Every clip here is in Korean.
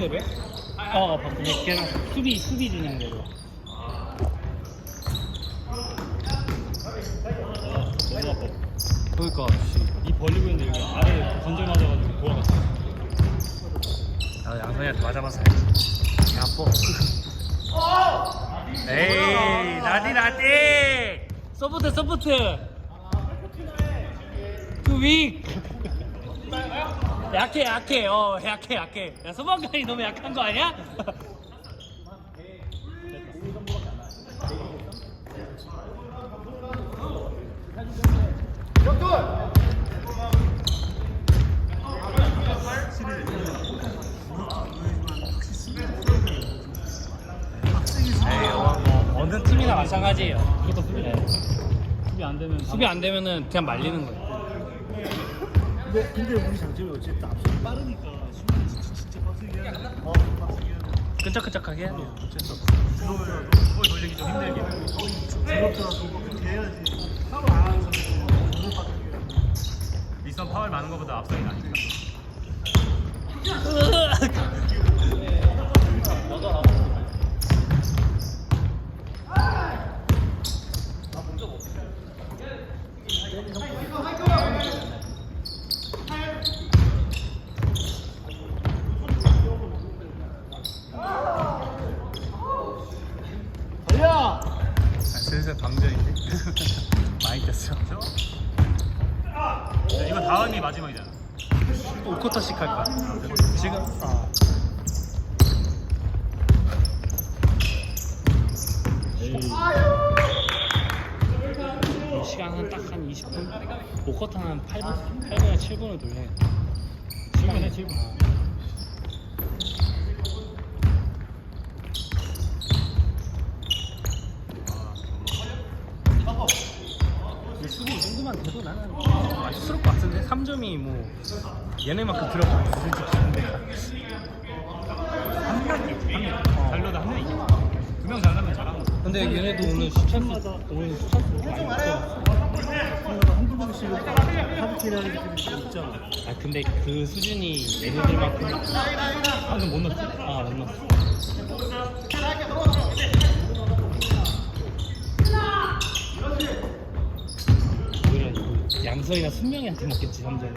박수대로야? 어, 바꾸네. 걔랑 수비, 수비 진영대로. 너무 아파. 그러니까, 씨. 이 벌리고 있는데 여기 아래 건절 맞아가지고 돌아갔어. 나 양선이한테 맞아봤어야지. 야, 아파. 에이, 나디, 나디! 서포트, 서포트! 그 윅! 약해, 약해, 어, 약해, 약해. 야, 소방관이 너무 약한 거 아니야? 에이, 어, 뭐, 어느 팀이나 마찬가지예요. 무조건 수비. 네. 수비 안 되면 수비 안 되면은 그냥 말리는 거예요. 근데, 근데 우리 장점이 어쨌든 앞서 빠르니까 수비 진짜, 진짜 빡세게 해야 돼. 어, 빡세게 해야 돼. 끈적끈적하게 해야 돼요. 어쨌든 주로라도 볼 돌리기 좀 힘들게. 주로라도 그렇게 해야지. 파울 안 하는 선수는 너무 빡세게 해야 돼. 윗선 파울 많은 것보다 앞선이 나니까. 달려! 아, 슬슬 방전인데 많이 꼈어. 야, 이거 다음이 마지막이잖아. 5 쿼터씩 할 거야. 지금 아. 에이. 시간 한딱한 20분? 5쿼터 한 8분? 8분이나 7분을 돌려. 7분에 7분. 근데 수비 이 정도만 돼도 나는 맛있을 것 같은데 3점이 뭐 얘네만큼 들어가면 솔직히 근데 한 명이 있지. 한 명. 잘 넣어도 한 명이 있지. 두명 잘하면 잘하는 거. 근데 얘네도 오늘 수찬수 오늘 수찬수 많이 없어. 한두 명씩 하드캐리 하는 애들이 있잖아. 아 근데 그 수준이 얘네들만큼 방금 못 넣었지. 아못 넣었어. 오히려 그 양서이나 순명이한테 먹겠지 3점.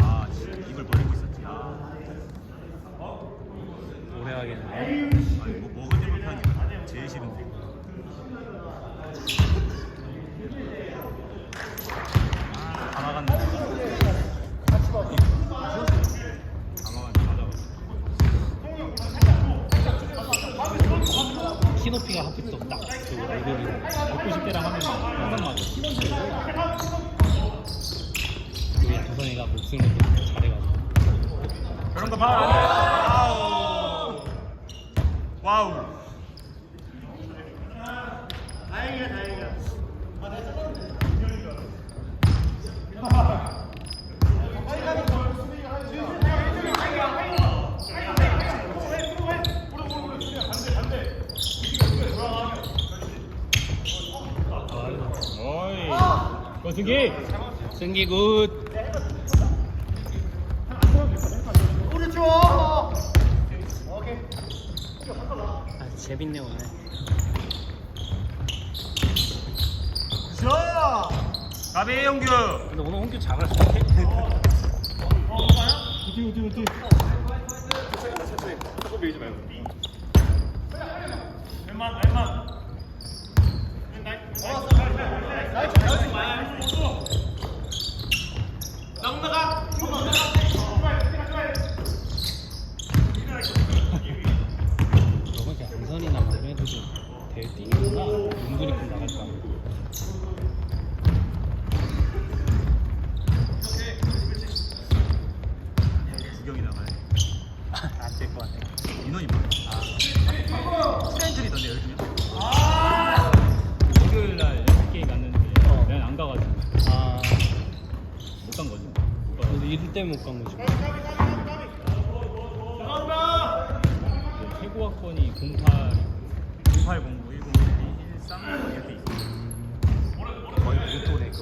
아, 진짜 이걸 벌리고 있었지. 아, 오래 하겠네. 아니, 뭐 먹은 지 못하니까 제일 싫은데. 아, 다 나갔네. 당황하네. 키 높이가 하필 또딱그 얼굴이 190대랑 하면 항상 맞아. 우리 양선이가 목숨을 또 잘해가지고. 그런 거 봐. 안 돼. 와우. 와우. 어이. 승기. 승기 굿. 아 재밌네 오늘. 자! 가비 용규. 근데 오늘 홍규 잘할 수 어디, 어디, 어디. 너무 이제 양선이나 뭐 이런 애들 대회 은근히. 구경이 나가야. 안될 것 같아. 인원이 많아. 아. 스탠트리던데 12명. 목요일 날 SK 갔는데 어. 내가 안 가가지고 아 못 간 거지. 근데 일 때문에 못 간 거지. 19학번이 08 0809 1012 13 이렇게 있어. 거의 공토네 그거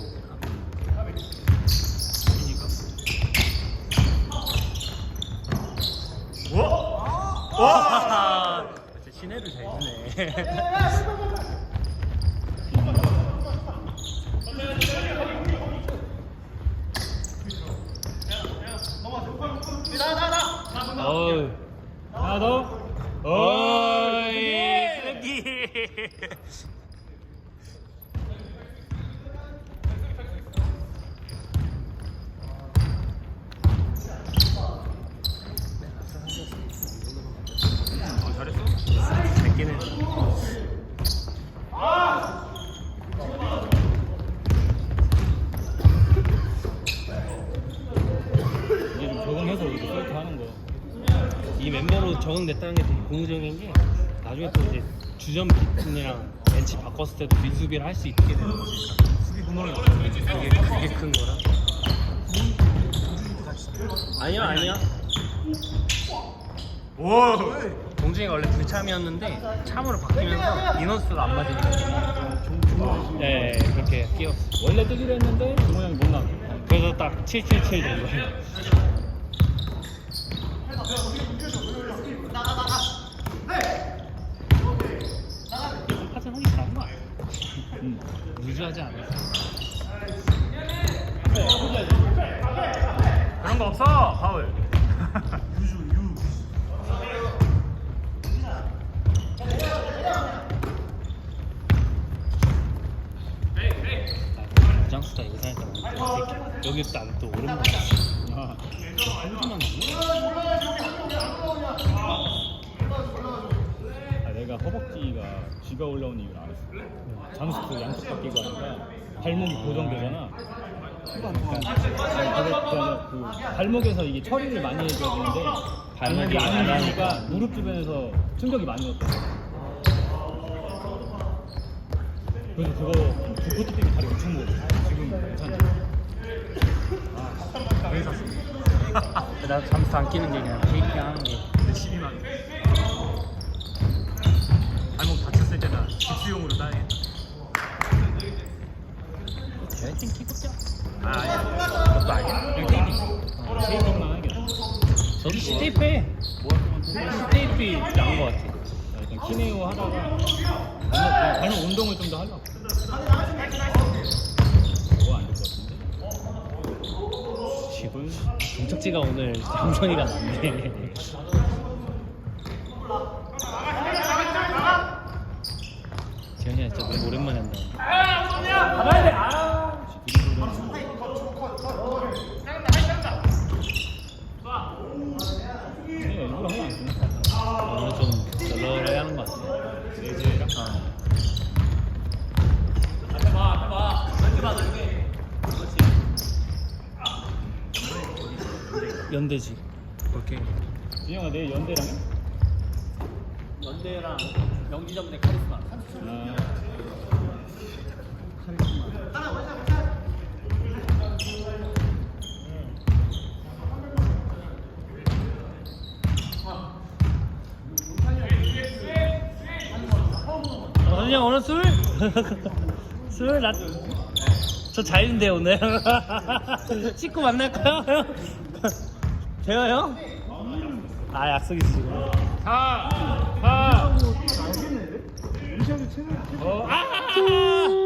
와! 와 진짜 신혜를 잘 주네 어우 하나 더. 어 적응해서 이렇게 하는 거. 이 멤버로 적응됐다는 게 되게 고무적인 게 나중에 또 이제 주전 비튼이랑 벤치 바꿨을 때도 뒷수비를 할 수 있게 되는 거지. 수비 구멍이 그게 그게 큰 거라. 아니야 아니야 오! 동준이가 원래 불참이었는데 참으로 바뀌면서 인원수가 안 맞으니까. 네 그렇게 끼웠어 원래 뜨기로 했는데 형이 못 나왔어. 그래서 딱 777 된 거예요. 파전하기 잘한 거 아니야? 응. 루즈하지 않았어 그런 거 없어. 파울. 유주 유. 부장수다 이거 생각하면 여기 또또 오랜만에 아. 한주만 아, 내가 허벅지가 쥐가 올라온 이유를 알았어. 잠수도 양쪽 다 끼고 하니까 발목이 고정되잖아. 그러니까 그 발목에서 이게 처리를 많이 해줘야 되는데 발목이 안 가니까 무릎 주변에서 충격이 많이 왔다. 그래서 그거 그 코트 때문에 다리 엄청 먹었어. 지금 괜찮아. 아, 그래서 샀어. 나 잠수 안 끼는 게 그냥 케이크 하는 게 12만 원. 발목 다쳤을 때나 집수용으로 따야겠다. jel팅 키급자 아, 아니야. 그것도 아니야 그냥 테이핑. 테이핑만 하겠다. 저도 C테이프 해 C테이프 나은 거 같아 일단 키네오 하다가 발목, 발목 운동을 좀 더 하려고. 그거 안될 것 같은데? 지금 동척지가 오늘 장선이가 많네 재현이가 진짜 너무 오랜만에 한다 키네오 일부러 하면 안 되는 것 같아. 오늘 좀 널널해 하는 것 같아 레이즈랑 어. 연대지 오케이 진영아 내일 연대랑 해? 연대랑 명지점대 카리스마 아, 어, 선생님 오늘 술? 술? 나... 저 자유인데 오늘 씻고 만날까요? 돼요 형? 아 약속 있으시구나 사, 사, 알겠네. 이시이 채널. 어, 아!